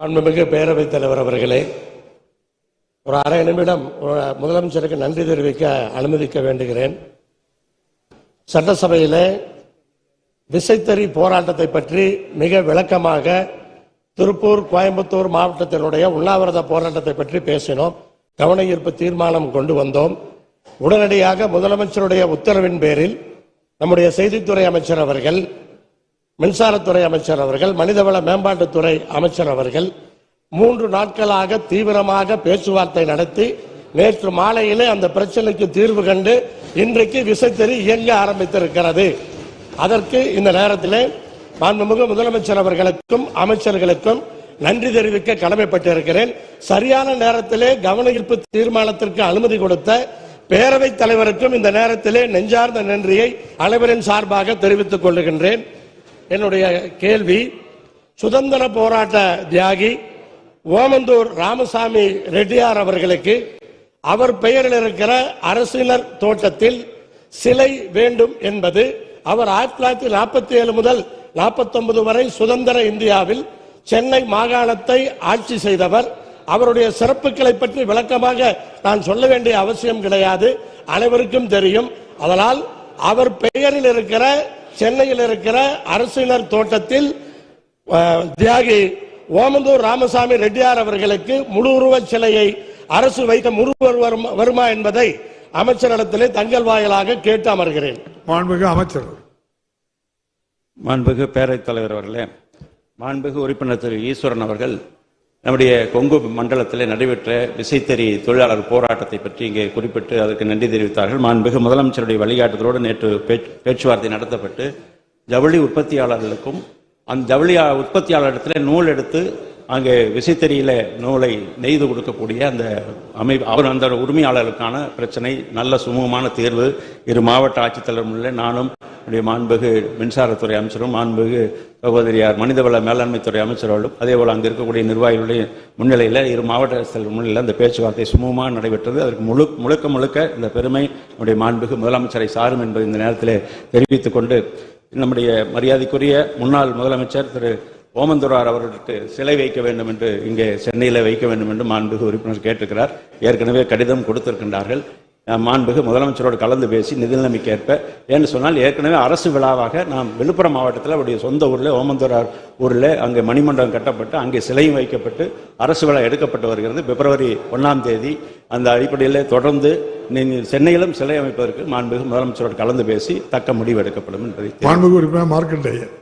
அன்புமிகு பேரவைத் தலைவர் அவர்களே ஒரு அரை நிமிடம் முதலமைச்சருக்கு நன்றி தெரிவிக்க அனுமதிக்க வேண்டுகிறேன். சட்டசபையில் விசைத்தறி போராட்டத்தை பற்றி மிக விளக்கமாக திருப்பூர் கோயம்புத்தூர் மாவட்டத்தினுடைய உண்ணாவிரத போராட்டத்தை பற்றி பேசினோம். கவன ஈர்ப்பு தீர்மானம் கொண்டு வந்தோம். உடனடியாக முதலமைச்சருடைய உத்தரவின் பேரில் நம்முடைய செய்தித்துறை அமைச்சர் அவர்கள் மின்சாரத்துறை அமைச்சர் அவர்கள் மனிதவள மேம்பாட்டுத்துறை அமைச்சர் அவர்கள் மூன்று நாட்களாக தீவிரமாக பேச்சுவார்த்தை நடத்தி நேற்று மாலையிலே அந்த பிரச்சனைக்கு தீர்வு கண்டு இன்றைக்கு விசைத்தறி இயங்க ஆரம்பித்திருக்கிறது. அதற்கு இந்த நேரத்திலே மாண்புமிகு முதலமைச்சர் அவர்களுக்கும் அமைச்சர்களுக்கும் நன்றி தெரிவிக்க கடமைப்பட்டிருக்கிறேன். சரியான நேரத்திலே கவனஈர்ப்பு தீர்மானத்திற்கு அனுமதி கொடுத்த பேரவைத் தலைவருக்கும் இந்த நேரத்திலே நெஞ்சார்ந்த நன்றியை அனைவரின் சார்பாக தெரிவித்துக் கொள்ளுகின்றேன். என்னுடைய கேள்வி சுதந்திர போராட்ட தியாகி ஓமந்தூர் ராமசாமி ரெட்டியார் அவர்களுக்கு அவர் பெயரில் இருக்கிற அரசினர் தோட்டத்தில் சிலை வேண்டும் என்பது அவர் ஆயிரத்தி தொள்ளாயிரத்தி நாற்பத்தி ஏழு முதல் நாற்பத்தி வரை சுதந்திர இந்தியாவில் சென்னை மாகாணத்தை ஆட்சி செய்தவர். அவருடைய சிறப்புகளை பற்றி விளக்கமாக நான் சொல்ல வேண்டிய அவசியம் கிடையாது. அனைவருக்கும் தெரியும். அதனால் அவர் பெயரில் இருக்கிற சென்னையில் இருக்கிற அரசினர் தோட்டத்தில் தியாகி ஓமந்தூர் ராமசாமி ரெட்டியார் அவர்களுக்கு முழு உருவச் சிலையை அரசு வைக்க முருவர் வருமா- வருமா என்பதை அமைச்சரிடத்திலே தங்கள் வாயிலாக கேட்டு அமர்கிறேன். மாண்புமிகு அமைச்சர். மாண்புகு பேரவைத் தலைவர் அவர்களே மாண்புகு உறுப்பினர் திரு ஈஸ்வரன் அவர்கள் நம்முடைய கொங்கு மண்டலத்தில் நடைபெற்ற விசைத்தறி தொழிலாளர் போராட்டத்தை பற்றி இங்கே குறிப்பிட்டு அதற்கு நன்றி தெரிவித்தார்கள். மாண்புமிகு முதலமைச்சருடைய வழிகாட்டுதலோடு நேற்று பேச்சுவார்த்தை நடத்தப்பட்டு ஜவுளி உற்பத்தியாளர்களுக்கும் அந்த ஜவுளி உற்பத்தியாளரிடத்தில் நூல் எடுத்து அங்கே விசைத்தறியில நூலை நெய்து கொடுக்கக்கூடிய அந்த அமை அவர் அந்த உரிமையாளர்களுக்கான பிரச்சனை நல்ல சுமூகமான தீர்வு. இரு மாவட்ட ஆட்சித்தலைவர் நானும் நம்முடைய மாண்புகு மின்சாரத்துறை அமைச்சரும் மாண்புகு சகோதரியார் மனிதவள மேலாண்மைத்துறை அமைச்சர்களும் அதே போல் அங்கே இருக்கக்கூடிய நிர்வாகிகளுடைய முன்னிலையில் இரு மாவட்ட முன்னிலையில் அந்த பேச்சுவார்த்தை சுமூகமாக நடைபெற்றது. அதற்கு முழு முழுக்க முழுக்க இந்த பெருமை நம்முடைய மாண்புகு முதலமைச்சரை சாரும் என்பதை இந்த நேரத்தில் தெரிவித்துக் கொண்டு நம்முடைய மரியாதைக்குரிய முன்னாள் முதலமைச்சர் திரு ஓமந்துரார் அவர்களுக்கு சிலை வைக்க வேண்டும் என்று இங்கே சென்னையில் வைக்க வேண்டும் என்று மாண்புகு உறுப்பினர் கேட்டிருக்கிறார். ஏற்கனவே கடிதம் கொடுத்திருக்கின்றார்கள். மாண்புகு முதலமைச்சரோடு கலந்து பேசி நிதி ஏற்ப ஏன்னு சொன்னால் ஏற்கனவே அரசு விழாவாக நாம் விழுப்புரம் மாவட்டத்தில் அவருடைய சொந்த ஊரில் ஓமந்தூரார் ஊரில் அங்கே மணிமண்டபம் கட்டப்பட்டு அங்கே சிலையும் வைக்கப்பட்டு அரசு விழா எடுக்கப்பட்டு வருகிறது. பிப்ரவரி ஒன்றாம் தேதி அந்த அடிப்படையில் தொடர்ந்து சென்னையிலும் சிலை அமைப்பதற்கு மாண்புகு முதலமைச்சரோடு கலந்து பேசி தக்க முடிவு எடுக்கப்படும் என்பதை மாண்புகு மார்க்கண்டேயன்.